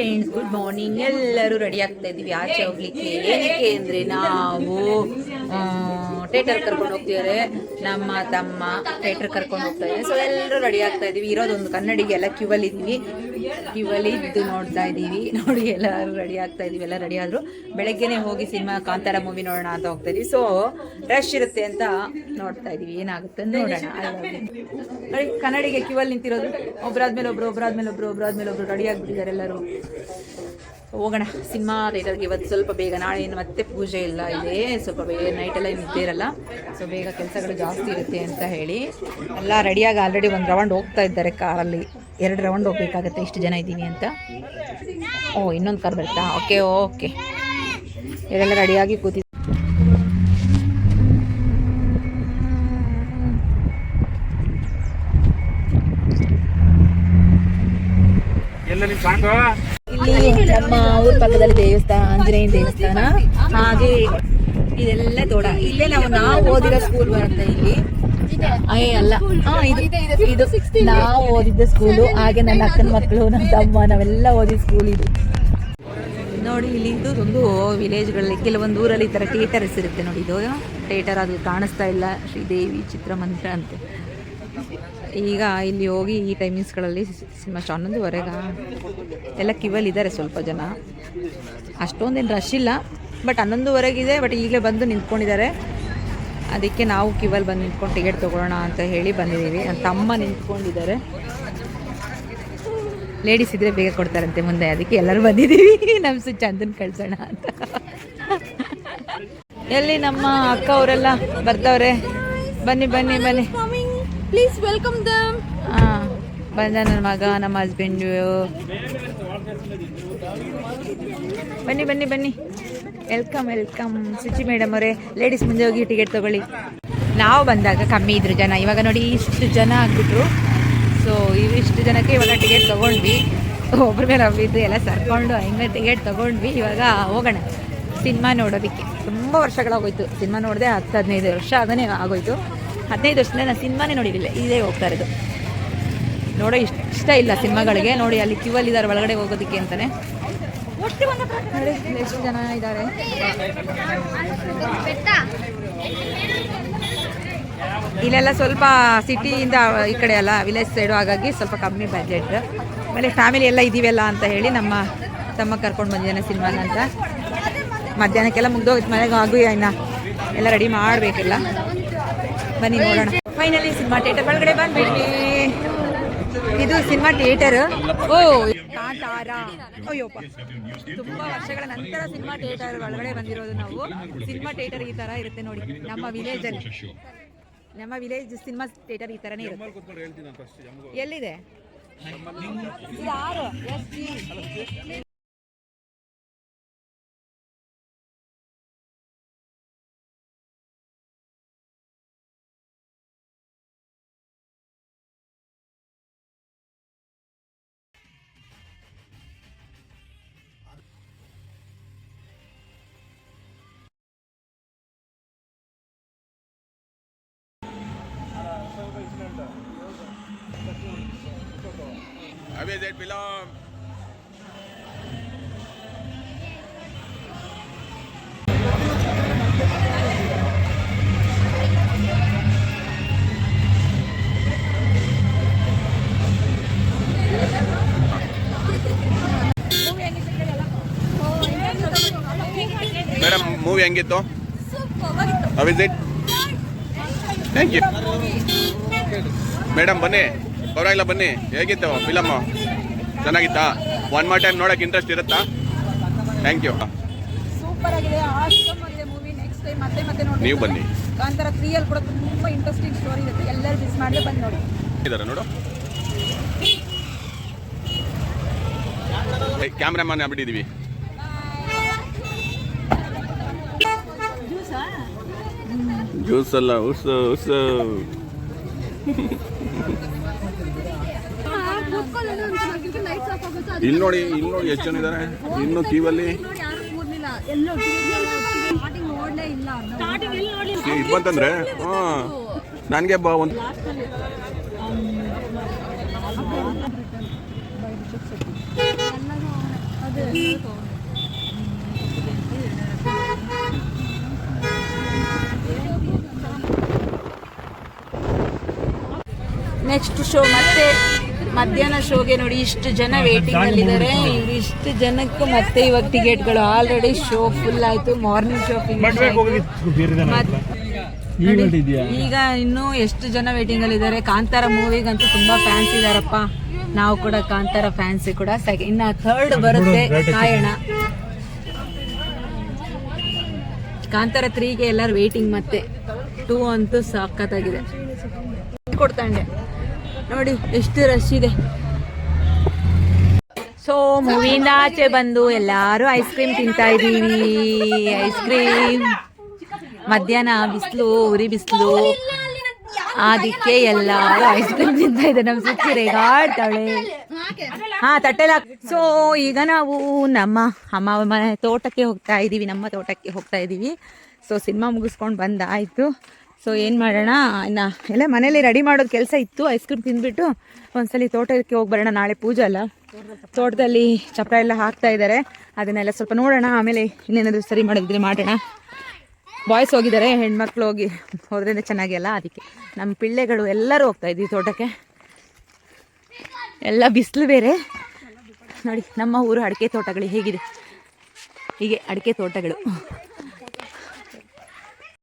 Friends good morning ಎಲ್ಲರೂ ready ಆಗ್ತಾ ಇದೀವಿ. ಆಚೆ ಹೋಗ್ಲಿಕ್ಕೆ. ಏನಕ್ಕೆ ಅಂದ್ರೆ ನಾವು ಥಿಯೇಟರ್ ಕರ್ಕೊಂಡು ಹೋಗ್ತಿದ್ದಾರೆ ನಮ್ಮ ತಮ್ಮ ಥಿಯೇಟರ್ ಕರ್ಕೊಂಡು ಹೋಗ್ತಾ ಇದ್ದಾರೆ ಸೊ ಎಲ್ಲರೂ ರೆಡಿ ಆಗ್ತಾ ಇದೀವಿ ಇರೋದೊಂದು ಕನ್ನಡಿಗೆ ಎಲ್ಲ ಕ್ಯೂವಲ್ಲಿ ಇದ್ದೀವಿ. ಕ್ಯೂವಲ್ಲಿ ಇದ್ದು ನೋಡ್ತಾ ಇದ್ದೀವಿ. ನೋಡಿ, ಎಲ್ಲರೂ ರೆಡಿ ಆಗ್ತಾ ಇದೀವಿ ಎಲ್ಲ ರೆಡಿ ಆದರೂ. ಬೆಳಗ್ಗೆನೆ ಹೋಗಿ ಸಿನಿಮಾ ಕಾಂತಾರ ಮೂವಿ ನೋಡೋಣ ಅಂತ ಹೋಗ್ತಾ ಇದೀವಿ ಸೊ ರಶ್ ಇರುತ್ತೆ ಅಂತ ನೋಡ್ತಾ ಇದೀವಿ ಏನಾಗುತ್ತೆ ನೋಡೋಣ. ನೋಡಿ, ಕನ್ನಡಿಗೆ ಕ್ಯೂವಲ್ಲಿ ನಿಂತಿರೋದು. ಒಬ್ಬರಾದ್ಮೇಲೆ ಒಬ್ರು ಒಬ್ಬರಾದ್ಮೇಲೆ ಒಬ್ರು ಒಬ್ಬರಾದ್ಮೇಲೆ ಒಬ್ರು ರೆಡಿ ಆಗಿಬಿಟ್ಟಿದ್ದಾರೆ ಎಲ್ಲರೂ. ಹೋಗೋಣ. ಸಿನಿಮಾ ಥಿಯೇಟರ್ಗೆ ಇವತ್ತು ಸ್ವಲ್ಪ ಬೇಗ. ನಾಳೆ ಏನು ಮತ್ತೆ ಪೂಜೆ ಇಲ್ಲ. ಇದೆ ಸ್ವಲ್ಪ ಬೇಗ ನೈಟೆಲ್ಲ ಏನು ನಿದ್ದೆ ಇರಲ್ಲ. ಸೊ ಬೇಗ ಕೆಲಸಗಳು ಜಾಸ್ತಿ ಇರುತ್ತೆ ಅಂತ ಹೇಳಿ. ಎಲ್ಲ ರೆಡಿಯಾಗಿ ಆಲ್ರೆಡಿ ಒಂದು ರೌಂಡ್ ಹೋಗ್ತಾ ಇದ್ದಾರೆ ಕಾರಲ್ಲಿ. ಎರಡು ರೌಂಡ್ ಹೋಗ್ಬೇಕಾಗತ್ತೆ. ಇಷ್ಟು ಜನ ಇದ್ದೀನಿ ಅಂತ. ಓ, ಇನ್ನೊಂದು ಕಾರ್ ಬರುತ್ತಾ? ಓಕೆ ಓಕೆ ಇವರೆಲ್ಲ ರೆಡಿಯಾಗಿ ಕೂತಿದ್ದೆ. ಎಲ್ಲ ಇಲ್ಲಿ ನಮ್ಮ ಊರ ಪಕ್ಕದಲ್ಲಿ ದೇವಸ್ಥಾನ ಆಂಜನೇಯ ದೇವಸ್ಥಾನ, ಹಾಗೆ ಇದೆಲ್ಲ ದೊಡ ಇಲ್ಲೇ ನಾವು ನಾವು ಓದಿರೋ ಸ್ಕೂಲ್ ಬರುತ್ತೆ ಇಲ್ಲಿ. ಅಯ್ಯ ಅಲ್ಲ. ಇದು ನಾವು ಓದಿದ್ದ ಸ್ಕೂಲು ಹಾಗೆ ನನ್ನ ಅಕ್ಕನ ಮಕ್ಕಳು, ನನ್ನ ತಮ್ಮ, ನಾವೆಲ್ಲ ಓದಿದ ಸ್ಕೂಲ್ ಇದು. ನೋಡಿ ಇಲ್ಲಿ ಒಂದು ವಿಲೇಜ್ಗಳಲ್ಲಿ ಕೆಲವೊಂದು ಊರಲ್ಲಿ ಈ ಥರ ಥಿಯೇಟರ್ಸ್ ಇರುತ್ತೆ ನೋಡಿ. ಇದು ಥಿಯೇಟರ್ ಅದು ಕಾಣಿಸ್ತಾ ಇಲ್ಲ. ಶ್ರೀದೇವಿ ಚಿತ್ರಮಂದಿರ ಅಂತೆ. ಈಗ ಇಲ್ಲಿ ಹೋಗಿ ಈ ಟೈಮಿಂಗ್ಸ್ಗಳಲ್ಲಿ ಸಿನಿಮಾ ಹನ್ನೊಂದುವರೆಗೆ ಎಲ್ಲ ಕಿವಲ್ಲಿದ್ದಾರೆ ಸ್ವಲ್ಪ ಜನ. ಅಷ್ಟೊಂದೇನು ರಶ್ ಇಲ್ಲ ಬಟ್ ಹನ್ನೊಂದುವರೆಗಿದೆ ಬಟ್ ಈಗಲೇ ಬಂದು ನಿಂತ್ಕೊಂಡಿದ್ದಾರೆ. ಅದಕ್ಕೆ ನಾವು ಕಿವಲ್ಲಿ ಬಂದು ನಿಂತ್ಕೊಂಡು ಟಿಕೆಟ್ ತೊಗೊಳ್ಳೋಣ ಅಂತ ಹೇಳಿ ಬಂದಿದ್ದೀವಿ. ನನ್ನ ತಮ್ಮ ನಿಂತ್ಕೊಂಡಿದ್ದಾರೆ. ಲೇಡೀಸ್ ಇದ್ರೆ ಬೇಗ ಕೊಡ್ತಾರಂತೆ ಮುಂದೆ. ಅದಕ್ಕೆ ಎಲ್ಲರೂ ಬಂದಿದ್ದೀವಿ. ನಮ್ಮ ಸು ಚಂದನ್ ಕಳ್ಸೋಣ ಅಂತ. ಎಲ್ಲಿ ನಮ್ಮ ಅಕ್ಕ ಅವರೆಲ್ಲ ಬರ್ತವ್ರೆ? ಬನ್ನಿ ಬನ್ನಿ ಬನ್ನಿ. Please welcome. ಹಾಂ ಬಂದ ನನ್ನ ಮಗ, ನಮ್ಮ ಹಸ್ಬೆಂಡು ಬನ್ನಿ ಬನ್ನಿ ಬನ್ನಿ. ವೆಲ್ಕಮ್ ವೆಲ್ಕಮ್ ಸುಚಿ ಮೇಡಮ್ ಅವರೇ ಲೇಡೀಸ್ ಮುಂದೆ ಹೋಗಿ ಟಿಕೆಟ್ ತೊಗೊಳ್ಳಿ. ನಾವು ಬಂದಾಗ ಕಮ್ಮಿ ಇದ್ರು ಜನ. ಇವಾಗ ನೋಡಿ ಇಷ್ಟು ಜನ ಆಗ್ಬಿಟ್ರು. ಸೊ ಇವಿಷ್ಟು ಜನಕ್ಕೆ ಇವಾಗ ಟಿಕೆಟ್ ತೊಗೊಂಡ್ವಿ. ಒಬ್ಬರ ಮೇಲೆ ಅವಿದ್ದು ಎಲ್ಲ ಸರ್ಕೊಂಡು ಹೆಂಗೆ ಟಿಕೆಟ್ ತೊಗೊಂಡ್ವಿ. ಇವಾಗ ಹೋಗೋಣ. ಸಿನಿಮಾ ನೋಡೋದಕ್ಕೆ. ತುಂಬ ವರ್ಷಗಳಾಗೋಯ್ತು. ಸಿನಿಮಾ ನೋಡಿದೆ ಹತ್ತು, ಹದಿನೈದು ವರ್ಷ ಆಗನೇ ಆಗೋಯ್ತು. ಹದಿನೈದು ವರ್ಷದಿಂದ ನಾನು ಸಿನಿಮಾನೇ ನೋಡಿರಲಿಲ್ಲ. ಇದೇ ಹೋಗ್ತಾ ಇರೋದು. ನೋಡೋ ಇಷ್ಟ ಇಲ್ಲ ಸಿನಿಮಾಗಳಿಗೆ. ನೋಡಿ, ಅಲ್ಲಿ ಕ್ಯೂ ಅಲ್ಲಿ ಇದ್ದಾರೆ, ಒಳಗಡೆ ಹೋಗೋದಕ್ಕೆ ನೋಡಿ, ಎಷ್ಟು ಜನ ಇದ್ದಾರೆ. ಇಲ್ಲೆಲ್ಲ ಸ್ವಲ್ಪ ಸಿಟಿಯಿಂದ ಈ ಕಡೆ ಅಲ್ಲ ವಿಲೇಜ್ ಸೈಡು ಹಾಗಾಗಿ ಸ್ವಲ್ಪ ಕಮ್ಮಿ ಬಜೆಟ್ ಆಮೇಲೆ ಫ್ಯಾಮಿಲಿ ಎಲ್ಲ ಇದೀವಲ್ಲ ಅಂತ ಹೇಳಿ ನಮ್ಮ, ತಮ್ಮ ಕರ್ಕೊಂಡು ಬಂದಿದ್ದಾನೆ ಸಿನಿಮಾನ ಅಂತ. ಮಧ್ಯಾಹ್ನಕ್ಕೆಲ್ಲ ಮುಗ್ದೋಗಿತ್ತು, ಮನೆಗೆ ಆಗು ಇನ್ನ? ಎಲ್ಲ ರೆಡಿ ಮಾಡಬೇಕಿಲ್ಲ. ಬನ್ನಿ ನೋಡೋಣ. ಫೈನಲಿ ಸಿನಿಮಾ ಥಿಯೇಟರ್ ಒಳಗಡೆ ಬಂದ್ಬಿಡಿ ಇದು ಸಿನಿಮಾ ಥಿಯೇಟರ್ ಓ ಕಾಂತಾರ ಅಯ್ಯೋಪ್ಪ. ತುಂಬಾ ವರ್ಷಗಳ ನಂತರ ಸಿನಿಮಾ ಥಿಯೇಟರ್ ಒಳಗಡೆ ಬಂದಿರೋದು ನಾವು. ಸಿನಿಮಾ ಥಿಯೇಟರ್ ಈ ತರ ಇರುತ್ತೆ ನೋಡಿ. ನಮ್ಮ ವಿಲೇಜ್ ಅಲ್ಲಿ. ನಮ್ಮ ವಿಲೇಜ್ ಸಿನಿಮಾ ಥಿಯೇಟರ್ ಈ ತರನೇ ಇರುತ್ತೆ. ಎಲ್ಲಿದೆ? ಇದು does it belong? Madam movie ಹೆಂಗಿತ್ತು ಇಟ್ ಥ್ಯಾಂಕ್ ಯು ಮೇಡಮ್ ಬನ್ನಿ ಪರವಾಗಿಲ್ಲ ಬನ್ನಿ. ಹೇಗಿತ್ತು ಫಿಲಮ್ ಚೆನ್ನಾಗಿತ್ತಾ? ಒನ್ ಮೋರ್ ಟೈಮ್ ನೋಡಕ್ಕೆ ಇಂಟ್ರೆಸ್ಟ್ ಇರುತ್ತಾ? ಥ್ಯಾಂಕ್ ಯು ಸೂಪರ್ ಆಗಿದೆ. ಆಸಮ್ ಆಗಿದೆ ಮೂವಿ ನೆಕ್ಸ್ಟ್ ಟೈಮ್ ಮತ್ತೆ ಮತ್ತೆ ನೋಡಿ ನೀವು ಬನ್ನಿ. ಕಾಂತಾರ ತ್ರೀ ಅಲ್ಲಿ ಕೂಡ ತುಂಬಾ ಇಂಟ್ರೆಸ್ಟಿಂಗ್ ಸ್ಟೋರಿ ಇರುತ್ತೆ. ಎಲ್ಲರೂ ಮಿಸ್ ಮಾಡದೆ ಬಂದು ನೋಡಿ. ಇದಾರೆ ನೋಡು. ಕ್ಯಾಮ್ರಾಮನ್ ಆಗ್ಬಿಟ್ಟಿದೀವಿ. ಜ್ಯೂಸ್ ಅಲ್ಲ ಉಸ್ ಉಸು. ಇಲ್ಲಿ ನೋಡಿ ಇಲ್ಲಿ ನೋಡಿ ಎಷ್ಟು ಜನ ಇದ್ದಾರೆ. ಇನ್ನು ಕ್ಯೂವಲ್ಲಿ. ಇದು ಬಂತಂದ್ರೆ? ಹಾಂ. ನನಗೆ ಬಾ ಒಂದು ನೆಕ್ಸ್ಟ್ ಶೋ ಮತ್ತೆ ಮಧ್ಯಾಹ್ನ ಶೋಗೆ ನೋಡಿ ಇಷ್ಟು ಜನ ವೇಟಿಂಗ್ ಅಲ್ಲಿ ಇದ್ದಾರೆ ಇವ್ರು ಇಷ್ಟು ಜನಕ್ಕೂ ಮತ್ತೆ ಇವಾಗ ಟಿಕೆಟ್ಗಳು ಆಲ್ರೆಡಿ ಶೋ ಫುಲ್ ಆಯ್ತು. ಮಾರ್ನಿಂಗ್ ಶೋ ಈಗ ಇನ್ನು ಎಷ್ಟು ಜನ ವೇಟಿಂಗ್ ಅಲ್ಲಿ ಇದ್ದಾರೆ ಕಾಂತಾರ ಮೂವಿಗಂತೂ ತುಂಬಾ ಫ್ಯಾನ್ಸ್ ಇದಾರಪ್ಪ. ನಾವು ಕೂಡ ಕಾಂತಾರ ಫ್ಯಾನ್ಸ್ ಕೂಡ. ಸೆಕೆ ಇನ್ನ ಥರ್ಡ್ ಬರುತ್ತೆ ಕಾಯಣ ಕಾಂತಾರ ತ್ರೀಗೆ ಎಲ್ಲರೂ ವೇಟಿಂಗ್ ಮತ್ತೆ. ಟೂ ಅಂತೂ ಸಾಕತ್ತಾಗಿದೆ ಕೊಡ್ತಾಂಡೆ ನೋಡಿ, ಎಷ್ಟು ರಶ್ ಇದೆ. ಸೊ ಮೂವಿಯಿಂದ ಆಚೆ ಬಂದು ಎಲ್ಲಾರು ಐಸ್ ಕ್ರೀಮ್ ತಿಂತಾ ಇದೀವಿ ಐಸ್ ಕ್ರೀಮ್ ಮಧ್ಯಾಹ್ನ ಬಿಸಿಲು, ಉರಿ ಬಿಸಿಲು. ಅದಕ್ಕೆ ಎಲ್ಲಾರು ಐಸ್ ಕ್ರೀಮ್ ತಿಂತಾ ಇದೆ ನಮ್ಮ ಸುತ್ತಿ ರೇಗಾಡ್ತಾಳೆ. ಹಾ ತಟ್ಟೆಲ್ಲ ಸೊ ಈಗ ನಾವು ನಮ್ಮ ಅಮ್ಮ ತೋಟಕ್ಕೆ ಹೋಗ್ತಾ ಇದ್ದೀವಿ. ನಮ್ಮ ತೋಟಕ್ಕೆ ಹೋಗ್ತಾ ಇದ್ದೀವಿ. ಸೊ ಸಿನಿಮಾ ಮುಗಿಸ್ಕೊಂಡು ಬಂದಾಯಿತು. ಸೊ ಏನು ಮಾಡೋಣ? ಇನ್ನು ಎಲ್ಲ ಮನೇಲಿ ರೆಡಿ ಮಾಡೋದು ಕೆಲಸ ಇತ್ತು ಐಸ್ ಕ್ರೀಮ್ ತಿಂದ್ಬಿಟ್ಟು ಒಂದ್ಸಲಿ ತೋಟಕ್ಕೆ ಹೋಗಿ ಬರೋಣ ನಾಳೆ ಪೂಜೆ ಅಲ್ಲ. ತೋಟದಲ್ಲಿ ಚಪ್ಪರ ಎಲ್ಲ ಹಾಕ್ತಾ ಇದ್ದಾರೆ ಅದನ್ನೆಲ್ಲ ಸ್ವಲ್ಪ ನೋಡೋಣ, ಆಮೇಲೆ ಇನ್ನೇನಾದರೂ ಸರಿ ಮಾಡೋದಿದ್ರೆ ಮಾಡೋಣ. ಬಾಯ್ಸ್ ಹೋಗಿದ್ದಾರೆ, ಹೆಣ್ಮಕ್ಳು ಹೋಗಿ ಹೋದ್ರಿಂದ ಚೆನ್ನಾಗಿ ಅಲ್ಲ ಅದಕ್ಕೆ. ನಮ್ಮ ಪಿಳ್ಳೆಗಳು ಎಲ್ಲರೂ ಹೋಗ್ತಾ ಇದ್ವಿ ತೋಟಕ್ಕೆ. ಎಲ್ಲ ಬಿಸಿಲು ಬೇರೆ. ನೋಡಿ, ನಮ್ಮ ಊರು ಅಡಿಕೆ ತೋಟಗಳು ಹೇಗಿದೆ? ಹೀಗೆ ಅಡಿಕೆ ತೋಟಗಳು.